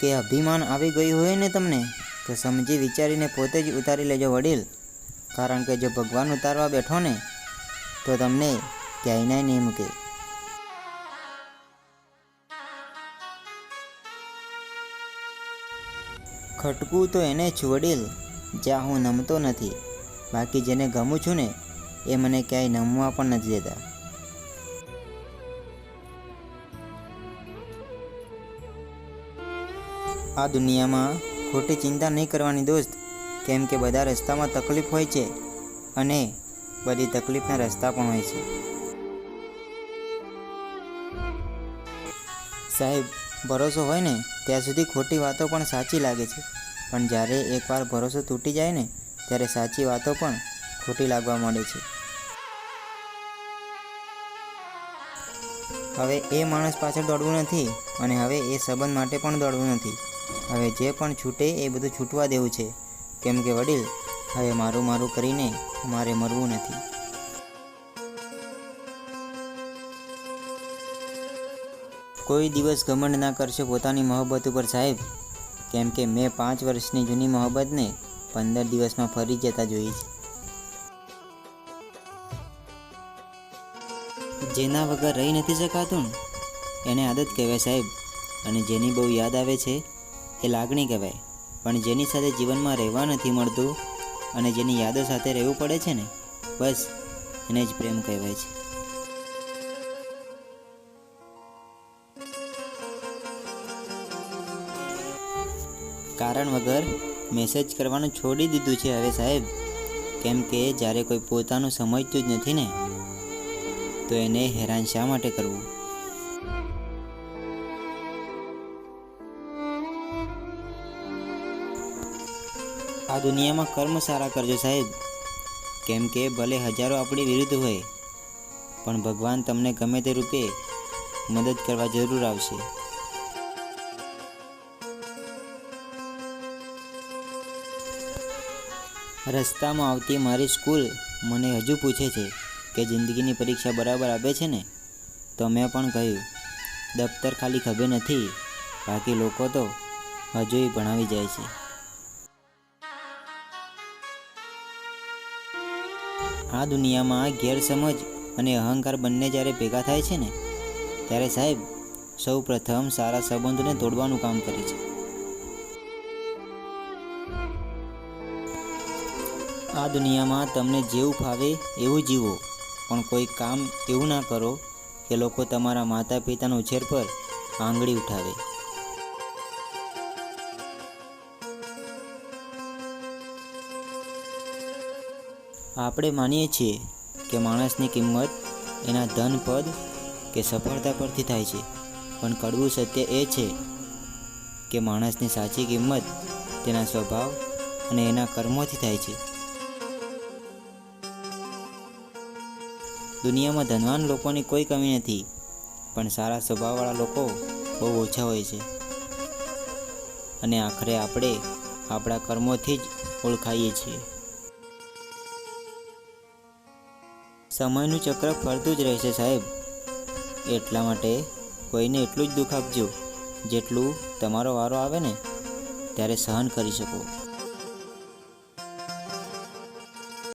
કે અભિમાન આવી ગયું હોય ને તમને, તો સમજી વિચારીને પોતે જ ઉતારી લેજો વડીલ. કારણ કે જો ભગવાન ઉતારવા બેઠો ને, તો તમને ક્યાંય નહીં મૂકે. ખટકું તો એને જ વડીલ, જ્યાં હું નમતો નથી. બાકી જેને ગમું છું ને, એ મને ક્યાંય નમવા પણ નથી દેતા. આ દુનિયામાં ખોટી ચિંતા નહીં કરવાની દોસ્ત. કેમ કે બધા રસ્તામાં તકલીફ હોય છે અને બધી તકલીફના રસ્તા પણ હોય છે. સાહેબ, ભરોસો હોય ને, ત્યાં સુધી ખોટી વાતો પણ સાચી લાગે છે. પણ જ્યારે એકવાર ભરોસો તૂટી જાય ને, ત્યારે સાચી વાતો પણ ખોટી લાગવા માંડે છે. હવે એ માણસ પાછળ દોડવું નથી અને હવે એ સંબંધ માટે પણ દોડવું નથી. હવે જે પણ છૂટે એ બધું છૂટવા દેવું છે. કેમ કે વડીલ, હવે મારું મારું કરીને મારે મરવું નથી. કોઈ દિવસ ઘમંડ ના કરશો પોતાની મોહબ્બત ઉપર સાહેબ. કેમ કે મેં પાંચ વર્ષની જૂની મોહબ્બતને પંદર દિવસમાં ફરી જતા જોઈ છે. જેના વગર રહી નથી શકાતું એને આદત કહેવાય સાહેબ. અને જેની બહુ યાદ આવે છે એ લાગણી કહેવાય. પણ જેની સાથે જીવનમાં રહેવા નથી મળતું અને જેની યાદો સાથે રહેવું પડે છે ને, બસ એને જ પ્રેમ કહેવાય છે. કારણ વગર મેસેજ કરવાનું છોડી દીધું છે હવે સાહેબ. કેમ કે જ્યારે કોઈ પોતાનું સમજતું જ નથી ને, તો એને હેરાન શા માટે કરવું? આ દુનિયામાં કર્મ સારા કરજો સાહેબ. કેમ કે ભલે હજારો આપણી વિરુદ્ધ હોય, પણ ભગવાન તમને ગમે તે રૂપે મદદ કરવા જરૂર આવશે. રસ્તામાં આવતી મારી સ્કૂલ મને હજુ પૂછે છે કે જિંદગીની પરીક્ષા બરાબર આપે છે ને? તો મેં પણ કહ્યું, દફતર ખાલી ખભે નથી, બાકી લોકો તો હજુય ભણાવી જાય છે. આ દુનિયામાં ગેરસમજ અને અહંકાર બંને જ્યારે ભેગા થાય છે ને, ત્યારે સાહેબ સૌ પ્રથમ સારા સંબંધોને તોડવાનું કામ કરે છે. આ દુનિયામાં તમને જેવું ફાવે એવું જીવો, પણ કોઈ કામ એવું ના કરો કે લોકો તમારા માતા પિતાના ઉછેર પર આંગળી ઉઠાવે. આપણે માનીએ છીએ કે માણસની કિંમત એના ધન, પદ કે સફળતા પરથી થાય છે. પણ કડવું સત્ય એ છે કે માણસની સાચી કિંમત તેના સ્વભાવ અને એના કર્મોથી થાય છે. દુનિયામાં ધનવાન લોકોની કોઈ કમી નથી, પણ સારા સ્વભાવવાળા લોકો બહુ ઓછા હોય છે. અને આખરે આપણે આપણા કર્મોથી જ ઓળખાઈએ છીએ. સમયનું ચક્ર ફરતું જ રહેશે સાહેબ. એટલા માટે કોઈને એટલું જ દુઃખ આપજો, જેટલું તમારો વારો આવે ને, ત્યારે સહન કરી શકો.